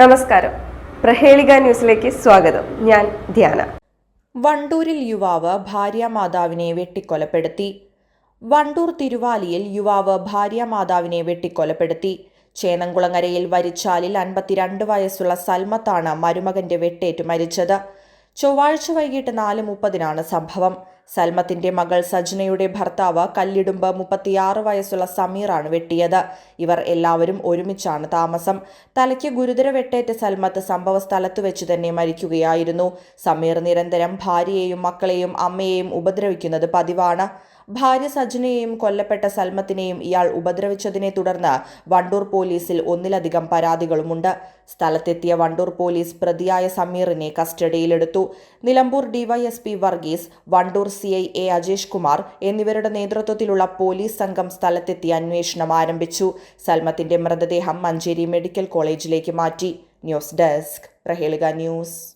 നമസ്കാരം. പ്രഹേളിക ന്യൂസിലേക്ക് സ്വാഗതം. ഞാൻ ധ്യാന. വണ്ടൂരിൽ യുവാവ് ഭാര്യാമാതാവിനെ വെട്ടിക്കൊലപ്പെടുത്തി. വണ്ടൂർ തിരുവാലിയിൽ യുവാവ് ഭാര്യാമാതാവിനെ വെട്ടിക്കൊലപ്പെടുത്തി. ചേന്നംകുളങ്ങരയിൽ വരിച്ചാലിൽ അൻപത്തിരണ്ട് വയസ്സുള്ള സൽമത്താണ് മരുമകന്റെ വെട്ടേറ്റ് മരിച്ചത്. ചൊവ്വാഴ്ച വൈകിട്ട് നാല് മുപ്പതിനാണ് സംഭവം. സൽമത്തിന്റെ മകൾ സജ്നയുടെ ഭർത്താവ് കല്ലിടുമ്പ് മുപ്പത്തിയാറ് വയസ്സുള്ള സമീറാണ് വെട്ടിയത്. ഇവർ എല്ലാവരും ഒരുമിച്ചാണ് താമസം. തലയ്ക്ക് ഗുരുതര വെട്ടേറ്റ സൽമത്ത് സംഭവ സ്ഥലത്ത് വെച്ച് തന്നെ മരിക്കുകയായിരുന്നു. സമീർ നിരന്തരം ഭാര്യയെയും മക്കളെയും അമ്മയെയും ഉപദ്രവിക്കുന്നത് പതിവാണ്. ഭാര്യ സജ്നയെയും കൊല്ലപ്പെട്ട സൽമത്തിനെയും ഇയാൾ ഉപദ്രവിച്ചതിനെ തുടർന്ന് വണ്ടൂർ പോലീസിൽ ഒന്നിലധികം പരാതികളുമുണ്ട്. സ്ഥലത്തെത്തിയ വണ്ടൂർ പോലീസ് പ്രതിയായ സമീറിനെ കസ്റ്റഡിയിലെടുത്തു. Nilambur DYSP Varghese Wandoor C I A Ajesh Kumar എന്നിവരുടെ നേതൃത്വത്തിലുള്ള പോലീസ് സംഘം സ്ഥലത്തെത്തി അന്വേഷണം ആരംഭിച്ചു. സൽമത്തിന്റെ മൃതദേഹം മഞ്ചേരി മെഡിക്കൽ കോളേജിലേക്ക് മാറ്റി. News desk Prahelika news.